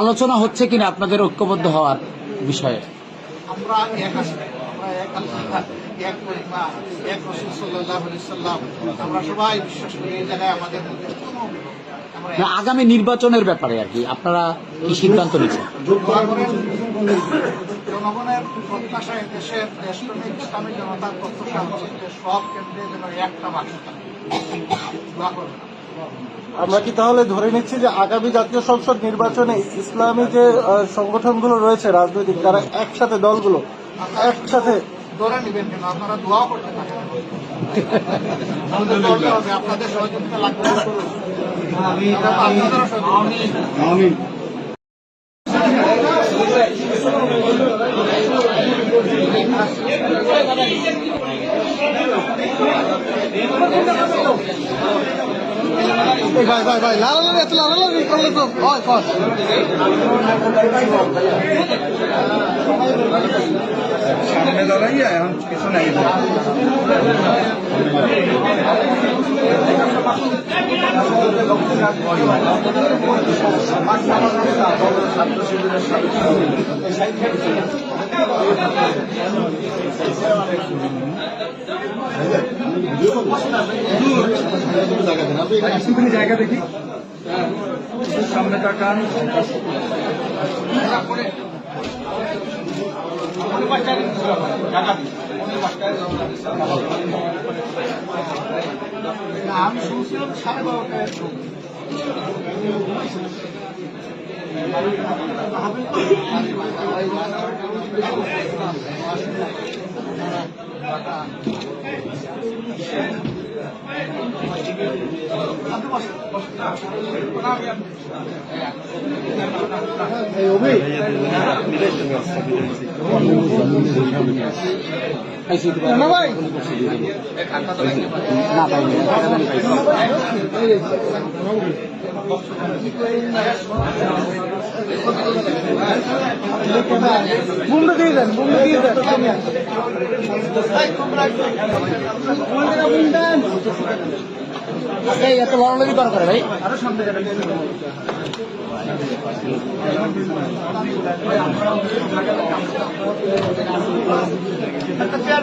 আলোচনা হচ্ছে কিনা আপনাদের ঐক্যবদ্ধ হওয়ার বিষয়ে? আমরা এক এক আল্লাহ এক পরিমা এক রসুল সাল্লাহ সাল্লাম আমরা সবাই বিশ্বাস করি এই জায়গায় আমাদের মধ্যে কোনো না, আগামী নির্বাচনের ব্যাপারে আর কি আপনারা কি সিদ্ধান্ত নিচ্ছেন? জনগণের প্রত্যাশায় দেশের দেশপ্রেমিক ইসলামী জনতার প্রত্যাশা হচ্ছে সব কেন্দ্রে যেন একটা বাক্স থাকে। আমরা কি তাহলে ধরে নিচ্ছি যে আগামী জাতীয় সংসদ নির্বাচনে ইসলামী যে সংগঠনগুলো রয়েছে রাজনৈতিক তারা একসাথে দলগুলো একসাথে ধরে নেবেন কেন? আপনারা দোয়াও করতে থাকেন আমাদের দলটা হবে আপনাদের সহযোগিতা লাগবে আমরা তো আপনাদেরও সহযোগিতা ভাই ভাই ভাই লাল লাল এত লাল লাল করলে তো হয় কর সামনে দাঁড়াইয়া এখন পিছনে জায়গা দেখি। সামনে তাকান আমি শুনছিলাম সাড়ে বারোটায়। পাইনি মুন্ডু দিয়ে দেন মুন্ডু দিয়ে দেন। এত লড়ালড়ি করা করে ভাই।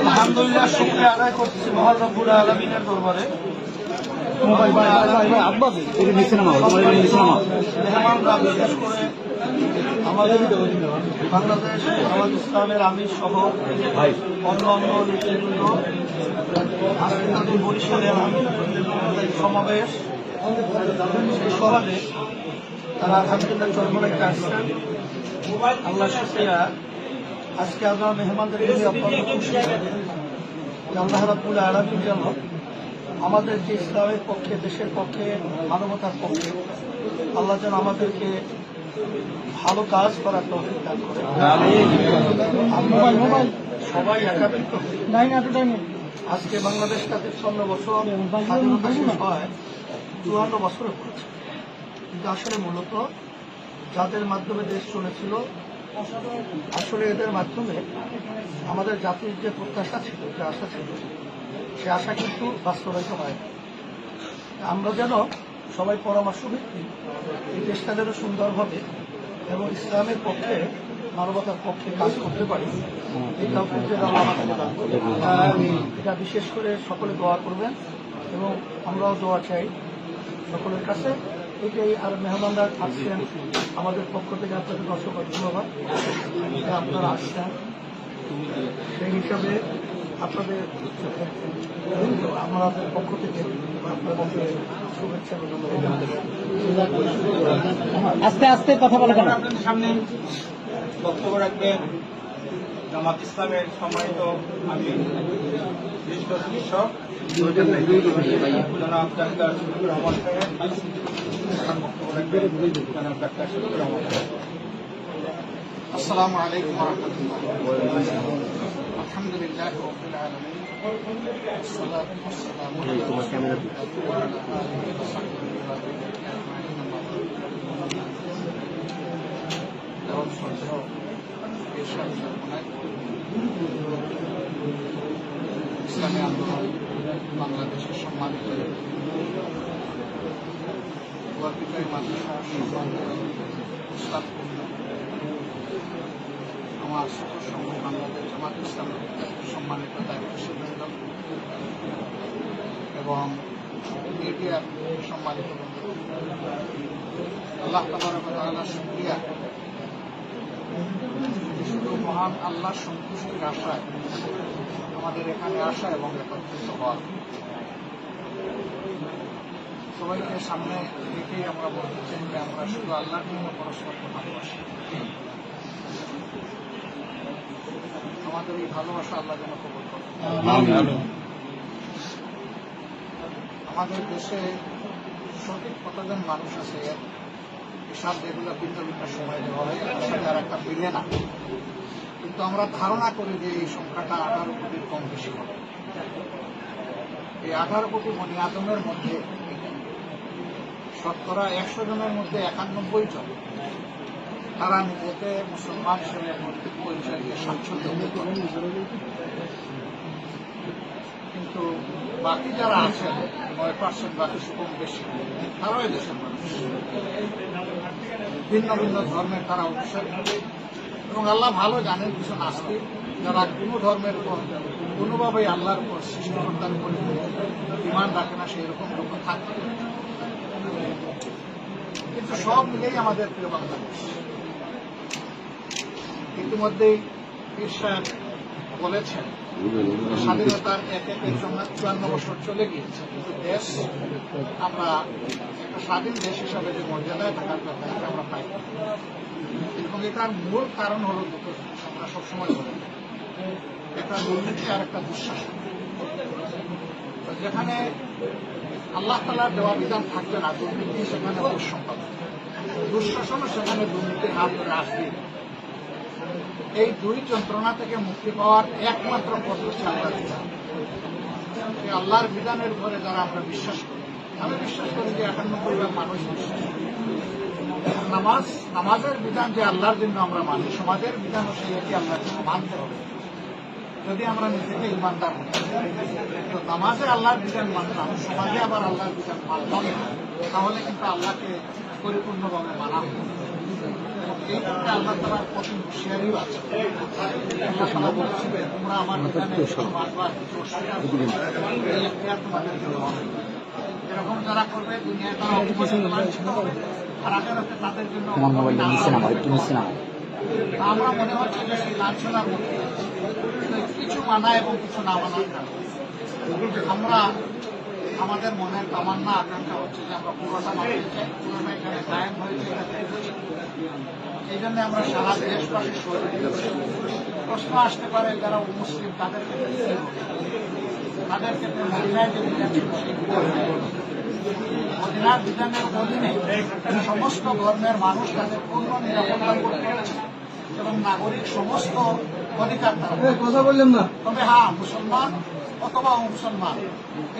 আলহামদুলিল্লাহ শুক্রিয়া আদায় করতেছি মহান রব্বুল আলমিনের দরবারে। বিশেষ করে আমাদের বাংলাদেশ জামাত ইসলামের আমির সহ অন্য অন্য নেতৃবৃন্দ আজকে তাদের বরিশালের সমাবেশ। সভাতে তারা আলহামদুলিল্লাহ চরমনাইতে আসছেন। আল্লাহ শুক্রিয়া। আজকে আমরা মেহমানদের প্রতি অত্যন্ত খুশি আল্লাহ রাব্বুল আলমীর যেন আমাদের যে ইসলামের পক্ষে দেশের পক্ষে মানবতার পক্ষে আল্লাহ যেন আমাদেরকে ভালো কাজ করার তৌফিক দান করে। আমরা সবাই একাত্রিত। হই। আজকে বাংলাদেশটা তেপ্পান্ন বছর স্বাধীনতা শেষ হয় চুয়ান্ন বছরে পড়েছে কিন্তু আসলে মূলত যাদের মাধ্যমে দেশ চলেছিল আসলে এদের মাধ্যমে আমাদের জাতির যে প্রত্যাশা ছিল যে আশা ছিল সে আশা কিন্তু বাস্তবায়িত হয় আমরা যেন সবাই পরামর্শ ভিত্তিক এই দেশটা যেন সুন্দরভাবে এবং ইসলামের পক্ষে, মানবতার পক্ষে কাজ করতে পারি। এই তৌফিক যেন দান এটা বিশেষ করে সকলে দোয়া করবেন এবং আমরাও দোয়া চাই সকলের কাছে। এটাই আর মেহমানরা আসছেন আমাদের পক্ষ থেকে আপনাদের অসংখ্য ধন্যবাদ। আপনারা আসছেন। সেই হিসাবে আপনাদের পক্ষ থেকে আস্তে আস্তে কথা বলা আপনাদের সামনে বক্তব্য রাখবেন জামাত ইসলামের সম্মানিত আমি বিশিষ্ট চিকিৎসক ডাক্তার আসসালামু আলাইকুম রহমতুল্লাহ। الحمد لله رب العالمين والصلاة والسلام على رسول الله وعلى آله وصحبه أجمعين أما بعد দেওয়াল সরকার এরশাদ সরকার ইসলামী আন্দোলন বাংলাদেশের সম্মানিত ওয়াকিফাই মাদ্রাসা সম্মানিত ইসলাম সহ সংঘ বাংলাদেশ, জামাত ইসলামের সম্মানিত দায়িত্বশীলবৃন্দ এবং মিডিয়ার সম্মানিত আল্লাহ তালা শুক্রিয়া। শুধু মহান আল্লাহ সন্তুষ্টির আশায় আমাদের এখানে আসা এবং একত্রিত হওয়া। সবাইকে সামনে রেখেই আমরা বলতে চাই যে আমরা শুধু আল্লাহর জন্য পরস্পরকে ভালোবাসি। আমাদের এই ভালোবাসা আল্লাহ যেন কবল করে আমাদের দেশে সঠিক কতজন মানুষ আছে? হিসাব যেগুলো ভিন্ন ভিন্ন সময় দেওয়া হয় আর একটা মিলে না। কিন্তু আমরা ধারণা করি যে এই সংখ্যাটা আঠারো কোটির কম বেশি হবে। এই আঠারো কোটি মনি আদমের মধ্যে শতকরা একশো জনের মধ্যে একানব্বই জন তারা নিজেকে মুসলমান হিসেবে মৌলিক পরিচয় দিয়ে স্বাচ্ছন্দ্য কিন্তু বাকি যারা আছেন নয় পার্সেন্ট বাকি সুকম বেশি তারাও দেশের মানুষ। ভিন্ন ভিন্ন ধর্মের তারা অনুসারী এবং আল্লাহ ভালো জানেন কিছু নাস্তিক যারা কোনো ধর্মের উপর, কোনোভাবেই আল্লাহর উপর সৃষ্টিকর্তার উপর ইমান রাখে না, সেই রকম লোক থাকতে কিন্তু সব মিলেই আমাদের প্রিয় বাংলাদেশ। ইতিমধ্যেই বলেছেন, স্বাধীনতার এক এক চুয়ান্ন বছর চলে গিয়েছে, কিন্তু দেশ, আমরা একটা স্বাধীন দেশ হিসাবে যে মর্যাদায় থাকার কথা এটা আমরা পাই। এবং এটার মূল কারণ হলো দুটো আমরা সবসময় বলে। একটা দুর্নীতি আর একটা দুঃশাসন যেখানে আল্লাহ তালার দেওয়া বিধান থাকবে না, দুর্নীতি সেখানে দুঃসম্পদ দুঃশাসনও সেখানে দুর্নীতির হাত ধরে আসবে এই দুই যন্ত্রণা থেকে মুক্তি পাওয়ার একমাত্র পথ হচ্ছে আল্লাহর বিধান আল্লাহর বিধানের উপরে যারা আমরা বিশ্বাস করি আমি বিশ্বাস করি যে একানব্বই ভাগ মানুষ নামাজ নামাজের বিধান যে আল্লাহর জন্য আমরা মানি সমাজের বিধানও সেই একই আল্লাহর জন্য মানতে হবে। যদি আমরা নিজেকে ইমানদার তো নামাজে আল্লাহর বিধান মানলাম সমাজে আবার আল্লাহর বিধান মানলাম না, তাহলে কিন্তু আল্লাহকে পরিপূর্ণভাবে মানা হবে এই আল্লাহ তালার প্রতি হুঁশিয়ারিও আছে। তোমরা আমার অস্বীকার করবে এই এখতিয়ার তোমাদের হবে। এরকম যারা করবে দুনিয়ায় তারা অপমানিত লাঞ্ছিত হবে। আর তাদের জন্য তোমার আমার আমরা মনে হচ্ছে যে সেই লাঞ্ছনার মধ্যে। কিছু মানা এবং কিছু না মানার আমরা আমাদের মনের তামান্না আকাঙ্ক্ষা হচ্ছে যে আমরা পুরোটা মানতে পুরোটা এখানে কায়েম হয়েছে এটা এই জন্য আমরা সারা দেশবাসী প্রশ্ন আসতে পারে যারা মুসলিম তাদের ক্ষেত্রে তাদের ক্ষেত্রে যে বিধান ছিল বিধানের অধীনে সমস্ত ধর্মের মানুষ তাদের পূর্ণ নিরাপত্তা করতে পারছে এবং নাগরিক সমস্ত অধিকার কথা বললেন না। তবে হ্যাঁ মুসলমান অথবা মুসলমান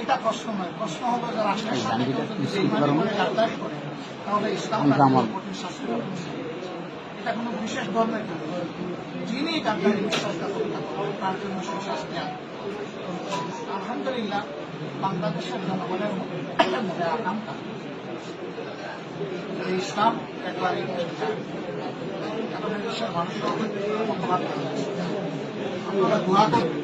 এটা প্রশ্ন নয়। প্রশ্ন হলো যে রাষ্ট্রের সাথে বেইমানি করে করে তাহলে ইসলাম আমার- কঠিন শাস্তি। এটা কোনো বিশেষ ধর্মের জন্য। যিনি গাদ্দারি তার জন্য সেই শাস্তি আলহামদুলিল্লাহ বাংলাদেশের জনগণের মধ্যে আকাঙ্ক্ষা যে ইসলাম একবার এই এখন দেশের রয়েছে আপনারা দোয়া আপনাদের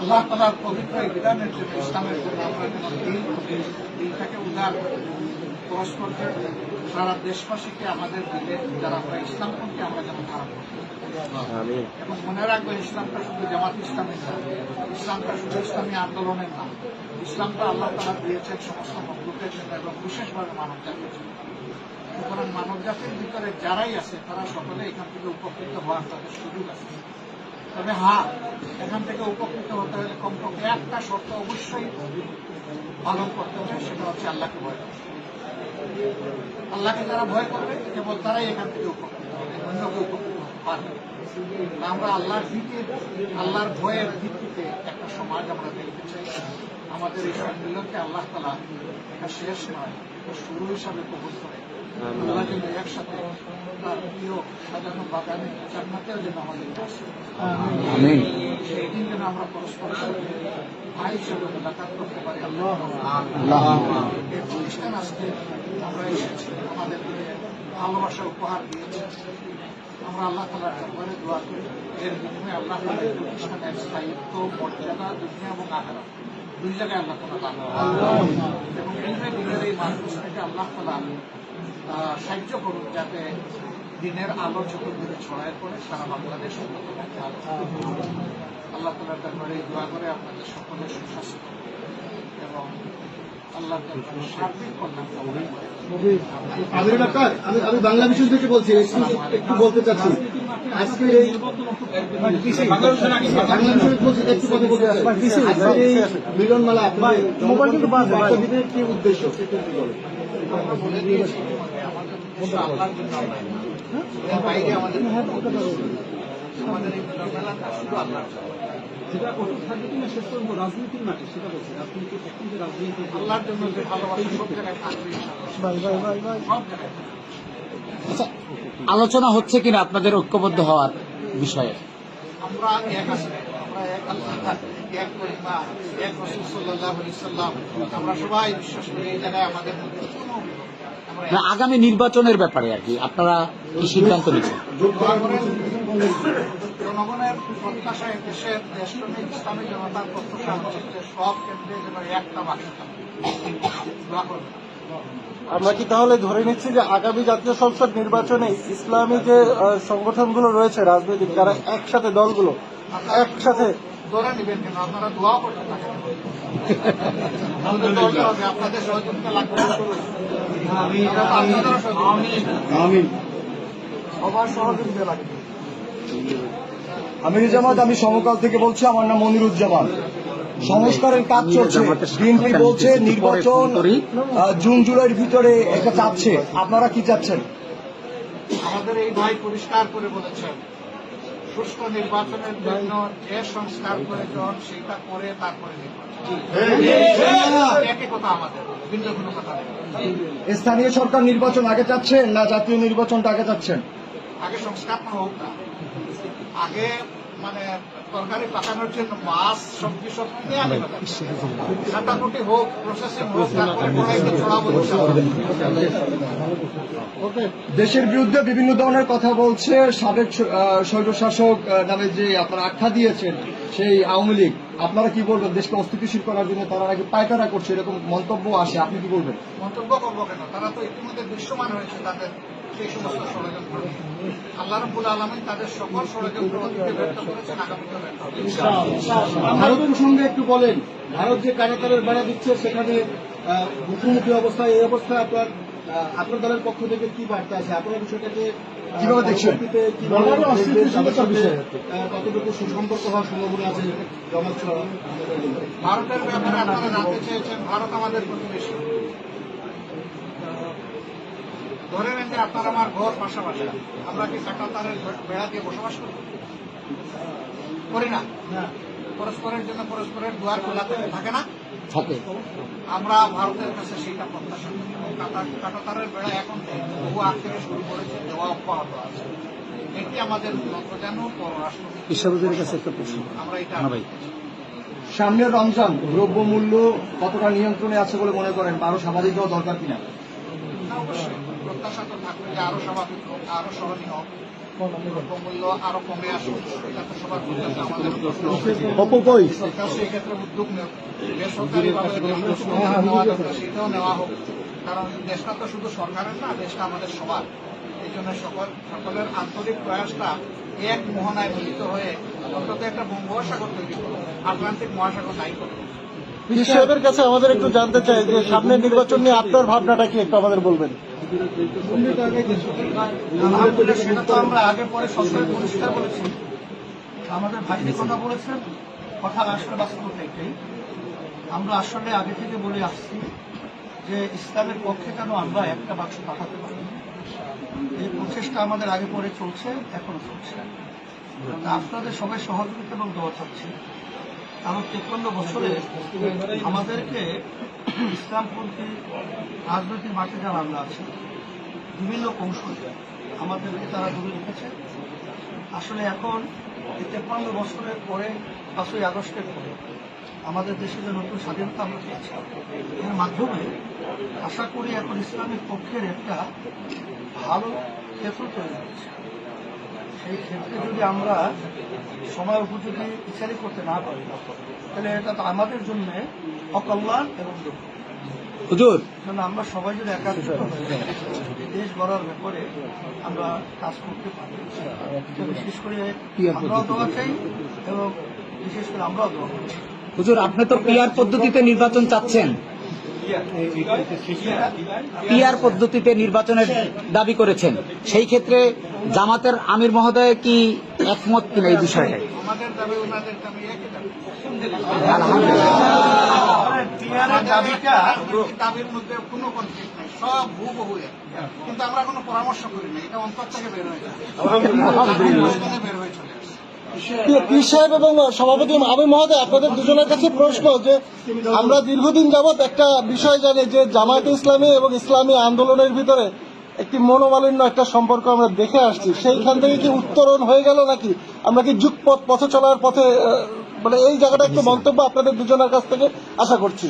আল্লাহ তালার পবিত্র বিধানের জন্য ইসলামের জন্য। আমরা যেন দিল দিলটাকে উদার পরস্পরকে সারা দেশবাসীকে আমাদের দিলে যারা আমরা ইসলামপন্থী আমরা যেন ধারণ করতে এবং মনে রাখবেন ইসলামটা শুধু জামাত ইসলামের না ইসলামটা শুধু ইসলামী আন্দোলনের না ইসলামটা আল্লাহ তারা দিয়েছেন সমস্ত মকলুকের জন্য এবং বিশেষভাবে মানব জাতির জন্য। সুতরাং মানব জাতির ভিতরে যারাই আছে তারা সকলে এখান থেকে উপকৃত হওয়ার তাদের সুযোগ আছে। তবে হ্যাঁ এখান থেকে উপকৃত হতে হলে কমপক্ষে একটা শর্ত অবশ্যই পালন করতে হবে সেটা হচ্ছে আল্লাহকে ভয় করা। আল্লাহকে যারা ভয় করবে, কেবল তারাই এখান থেকে উপকৃত হবে, অন্যকে উপকৃত পারবে আমরা আল্লাহর দিকে, আল্লাহর ভয়ের ভিত্তিতে একটা সমাজ আমরা দেখতে চাই। আমাদের এই সম্মিলনকে আল্লাহ তালা একটা শেষ নয় এটা শুরু হিসাবে কবুল করে আমিন। যেন আমরা পরস্পর ভাই হিসেবে মোলাকাত করতে পারি আল্লাহ। এই প্রতিষ্ঠান আজকে আমরা এসেছি ভালোবাসা উপহার দিয়েছে আমরা আল্লাহ তালার দরবারে দোয়া করি এর বিনিময়ে আল্লাহ তালা এই প্রতিষ্ঠানের স্থায়িত্ব মর্যাদা দুনিয়া এবং আহারা দুই জায়গায় আল্লাহ তালা দান এবং দিনের দিনের এই মার্গদর্শনকে আল্লাহ তালা সাহায্য করুন যাতে দিনের আলো চতুর্দিকে ছড়ায় পড়ে সারা বাংলাদেশ উন্নত আল্লাহ তালার দরবারে দোয়া করে আপনাদের সকলের সুস্বাস্থ্য এবং আল্লাহ সার্বিক কল্যাণ করে। ডাক্তার আমি আমি বাংলা বিষয় থেকে বলছি। একটু বলতে চাচ্ছি। এই আপনার বার্তা দিনের কি উদ্দেশ্য? আচ্ছা আলোচনা হচ্ছে কিনা আপনাদের ঐক্যবদ্ধ হওয়ার বিষয়ে? আমরা এক আছি। আমরা এক আল্লাহ এক পরিমা এক রসুল সাল্লাহ সাল্লাম। আমরা সবাই বিশ্বাস করি এই জায়গায় আমাদের মধ্যে কোনো না আগামী নির্বাচনের ব্যাপারে আর কি আপনারা কি সিদ্ধান্ত নিচ্ছেন? জনগণের প্রত্যাশা এই দেশের দেশপ্রেমিক ইসলামী জনতার প্রত্যাশা হচ্ছে সব কেন্দ্রে যেন একটা বাক্স আমরা কি তাহলে ধরে নিচ্ছি যে আগামী জাতীয় সংসদ নির্বাচনে ইসলামী যে সংগঠনগুলো রয়েছে রাজনৈতিক তারা একসাথে দলগুলো একসাথে। ধরে নেবেন কেন? আপনারা দোয়া করতে থাকেন। আপনাদের সহযোগিতা লাগবে। সবার সহযোগিতা লাগবে। জামাত আমি সমকাল থেকে বলছি আমার নাম মনিরুজ্জামান সংস্কারের কাজ চলছে। বিএনপি বলছে নির্বাচন জুন জুলাইয়ের ভিতরে এটা চাচ্ছে। আপনারা কি চাচ্ছেন? আমাদের এই ভাই পরিষ্কার করে বলেছেন সুষ্ঠু নির্বাচনের জন্য যে সংস্কার প্রয়োজন সেটা করে তারপরে নির্বাচন। একই কথা আমাদের কথা নেই। স্থানীয় সরকার নির্বাচন আগে চাচ্ছেন না জাতীয় নির্বাচনটা আগে চাচ্ছেন? আগে সংস্কার হোক না। আগে মানে তরকারি পাকানোর জন্য মাছ সবজি সব আনি কাটাকুটি হোক প্রসেসিং হোক ছড়াবো দেশের বিরুদ্ধে বিভিন্ন ধরনের কথা বলছে। সাবেক স্বৈরশাসক নামে যে আপনারা আখ্যা দিয়েছেন সেই আওয়ামী লীগ আপনারা কি বলবেন? দেশকে অস্থিতিশীল করার জন্য তারা নাকি পায়তারা করছে? এরকম মন্তব্য আসে আপনি কি বলবেন? মন্তব্য করব কেন? তারা তো ইতিমধ্যে দৃশ্যমান হয়েছে তাদের সেই সমস্ত ষড়যন্ত্র আল্লাহ রব্বুল আলমিন তাদের সকল ষড়যন্ত্র অতীতে ব্যর্থ করেছেন আগামীতে ভারত প্রসঙ্গে একটু বলেন ভারত যে কারাগারের বেড়া দিচ্ছে সেখানে মুখোমুখি অবস্থায় এই অবস্থায় আপনার আপনার দলের পক্ষ থেকে কি বার্তা আছে? আপনার বিষয়টাকে কীভাবে দেখছেন? কতটুকু সুসম্পর্ক হওয়ার সম্ভাবনা আছে? জমাত ছাড়া ভারতের ব্যাপারে আপনারা জানতে চেয়েছেন ভারত আমাদের প্রতিবেশী। ধরে নেন যে আপনার আমার ঘর পাশাপাশি। আমরা কি কাটাতারের বেড়া দিয়ে বসবাস করি? করি না? পরস্পরের জন্য পরস্পরের দুয়ার খোলা থাকে- থাকে না? থাকে। আমরা ভারতের কাছে সেইটা প্রত্যাশা করি। কাটাতারের বেড়া এখন বহু আগ থেকে শুরু করেছে দেওয়া অব্যাহত আছে। এটি আমাদের প্রজানু পররাষ্ট্র কাছে একটা প্রশ্ন। আমরা এটা না ভাই। সামনের রমজান দ্রব্যমূল্য কতটা নিয়ন্ত্রণে আছে বলে মনে করেন? আরও হওয়া দরকার কিনা? প্রত্যাশা তো থাকবে যে আরও স্বাভাবিক হোক আরও সহনীয় হোক দ্রব্যমূল্য আরও কমে আসুক এটা তো সবার প্রত্যাশা আমাদের সরকার সেই ক্ষেত্রে উদ্যোগ নেব বেসরকারি ভাবে যে উদ্যোগ নেওয়া দরকার সেটাও নেওয়া হোক। কারণ দেশটা তো শুধু সরকারের না দেশটা আমাদের সবার। এই জন্য সকল সকলের আন্তরিক প্রয়াসটা এক মোহনায় মিলিত হয়ে অন্তত একটা বঙ্গোপসাগর তৈরি করো আটলান্টিক মহাসাগর নাই করো সাহেবের কাছে আমাদের একটু জানতে চাই যে সামনের নির্বাচন নিয়ে আপনার ভাবনাটা কি একটু আমাদের বলবেন? সেটা তো আমরা আগে পরে সরকার পরিষ্কার বলেছি আমাদের ভাই যে কথা বলেছেন। কথা আসলে বাস্তবতা এটাই আমরা আসলে আগে থেকে বলে আসছি যে ইসলামের পক্ষে কেন আমরা একটা বাক্স পাঠাতে পারি এই প্রচেষ্টা আমাদের আগে পরে চলছে এখনও চলছে আপনাদের সবাই সহযোগিতা এবং দোয়া চাচ্ছি। কারণ তেপ্পান্ন বছরে আমাদেরকে ইসলামপন্থী রাজনৈতিক মাঠে যারা আমরা আছি, বিভিন্ন কৌশল আমাদেরকে তারা দূরে রেখেছে। আসলে এখন এই তেপ্পান্ন বছরের পরে পাঁচই আগস্টের পরে আমাদের দেশে যে নতুন স্বাধীনতা আমরা পেয়েছি, এর মাধ্যমে আশা করি এখন ইসলামের পক্ষের একটা ভালো ক্ষেত্র তৈরি হচ্ছে সেই ক্ষেত্রে যদি আমরা সময় উপযোগী বিচারই করতে না পারি তাহলে এটা তো আমাদের জন্য অকল্যাণ এবং দুঃখ। হুজুর। আমরা সবাই যদি একাত্রিত হয়ে দেশ গড়ার ব্যাপারে আমরা কাজ করতে পারি। বিশেষ করে আমরাও দোয়া চাই এবং বিশেষ করে আমরাও দোয়া হুজুর আপনি তো পিআর পদ্ধতিতে নির্বাচন চাচ্ছেন। পিআর পদ্ধতিতে নির্বাচনের দাবি করেছেন। সেই ক্ষেত্রে জামাতের আমির মহোদয় কি একমত কিনা এই দাবিটা দাবির মধ্যে কোনো কনফ্লিক্ট নাই সব হুবহু কিন্তু আমরা কোনো পরামর্শ করি না এটা অন্তর থেকে বের হয়ে যায় বের হয়ে চলে সভাপতি আমি মহোদয়, আপনাদের দুজনের কাছে প্রশ্ন যে আমরা দীর্ঘদিন যাবৎ একটা বিষয় জানি যে জামায়াতে ইসলামী এবং ইসলামী আন্দোলনের ভিতরে একটি মনোমালিন্য একটা সম্পর্ক আমরা দেখে আসছি। সেইখান থেকে কি উত্তরণ হয়ে গেল নাকি? আমরা কি যুগপথ পথে চলার পথে মানে এই জায়গাটা একটু মন্তব্য আপনাদের দুজনের কাছ থেকে আশা করছি।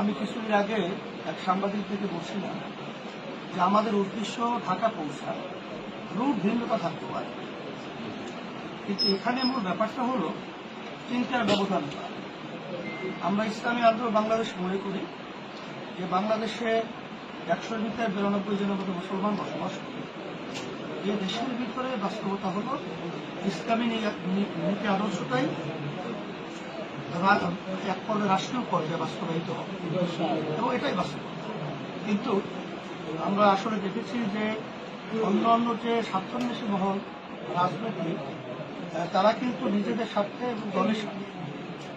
আমি কিছুদিন আগে এক সাংবাদিক থেকে বলছিলাম যে আমাদের উদ্দেশ্য ঢাকা পৌঁছা রুট ভিন্নতা থাকতে পারে। কিন্তু এখানে মূল ব্যাপারটা হলো চিন্তার ব্যবধান। আমরা ইসলামী আন্দোলন বাংলাদেশ মনে করি যে বাংলাদেশে একশোর ভিতরে বিরানব্বই জনের মতো মুসলমান বসবাস করে। এই দেশের ভিতরে বাস্তবতা হলো ইসলামী নীতি আদর্শটাই এক পর্যায়ে রাষ্ট্রীয় পর্যায়ে বাস্তবায়িত হবে। এবং এটাই বাস্তবতা। কিন্তু আমরা আসলে দেখেছি যে অন্য অন্য যে স্বার্থান্বেষী মহল রাজনৈতিক তারা কিন্তু নিজেদের স্বার্থে এবং দলের স্বার্থে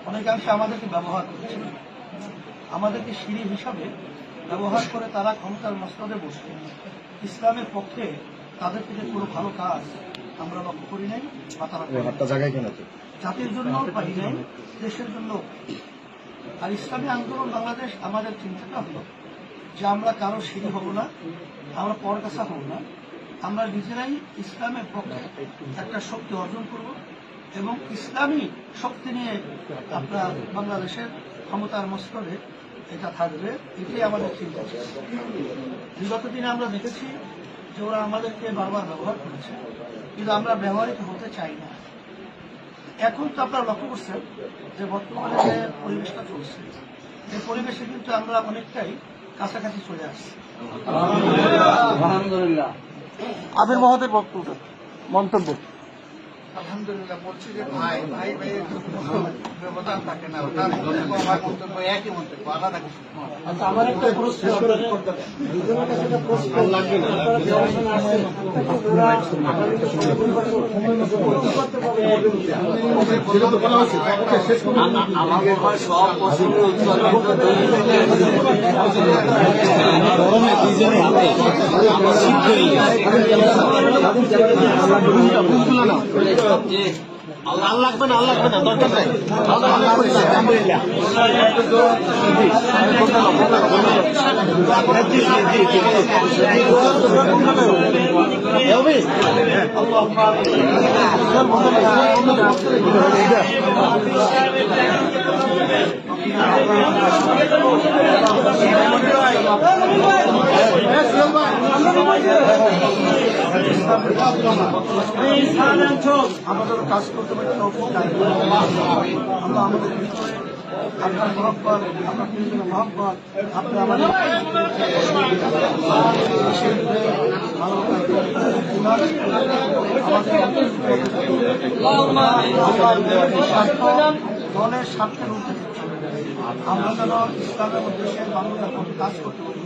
অনেকাংশে আমাদেরকে ব্যবহার করেছে। আমাদেরকে সিঁড়ি হিসাবে ব্যবহার করে তারা ক্ষমতার মস্তদে বসে। ইসলামের পক্ষে তাদের থেকে কোনো ভালো কাজ আমরা লক্ষ্য করি নাই বা তারা জায়গায় কেন জাতির জন্য পারি নাই দেশের জন্য। আর ইসলামী আন্দোলন বাংলাদেশ আমাদের চিন্তাটা হলো যে আমরা কারও সিঁড়ি হব না, আমরা পরকাছা হব না। আমরা নিজেরাই ইসলামের পক্ষে একটা শক্তি অর্জন করব এবং ইসলামী শক্তি নিয়ে আপনার বাংলাদেশের ক্ষমতার মস্তরে এটা থাকবে, এটাই আমাদের চিন্তা। বিগত দিনে আমরা দেখেছি যে ওরা আমাদেরকে বারবার ব্যবহার করেছে, কিন্তু আমরা ব্যবহারিত হতে চাই না। এখন তো আপনারা লক্ষ্য করছেন যে বর্তমানে যে পরিবেশটা চলছে, এই পরিবেশে কিন্তু আমরা অনেকটাই কাছাকাছি চলে আলহামদুলিল্লাহ। আমির মহতের বক্তব্য মন্তব্য। আলহামদুলিল্লাহ বলছি যে ভাই ভাই ভাইয়ের ব্যবধান থাকে না ওটার মন্তব্য আমার মন্তব্য একই মন্তব্য আলাদা কিছু নয়। আচ্ছা আমার একটা প্রশ্ন দুজনের কাছে একটা প্রশ্ন লাগবে না আপনারা যে অবস্থানে আছেন আপনারা আগামী 嗯，你。হয়ে। আল্লাহ লাগবে না আল্লাহ লাগবে না দরকার নাই আলহামদুলিল্লাহ কাজ করতে আমাদের ভিতরে আপনার মহব্বত, আপনার প্রিয়জনের মহব্বত, আপনি আমাদের দলের স্বার্থের ঊর্ধ্বে আমরা যেন ইসলামের উদ্দেশ্যে মানুষের কাজ করতে পারি।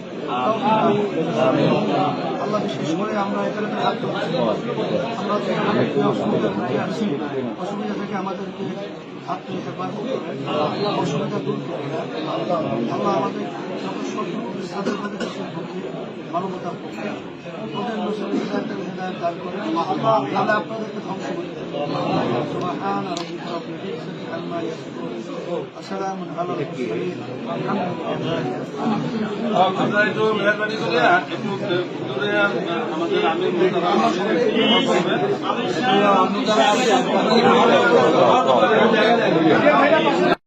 আল্লাহ বিশেষ করে আমরা এখানে করছি আমরা যে অনেক অসুবিধার মধ্যে আছি অসুবিধা থেকে আমাদেরকে নিতে পারব অসুবিধা দূর করে আল্লাহ আমাদের যত প্রতি দেশের পক্ষে মানবতার পক্ষে হিদায়তের হিদায়ত দান করে আল্লাহ আপনাদেরকে ধ্বংস করে আপনারা একটু মেহরবানি করে একটু দূরে আমাদের আমি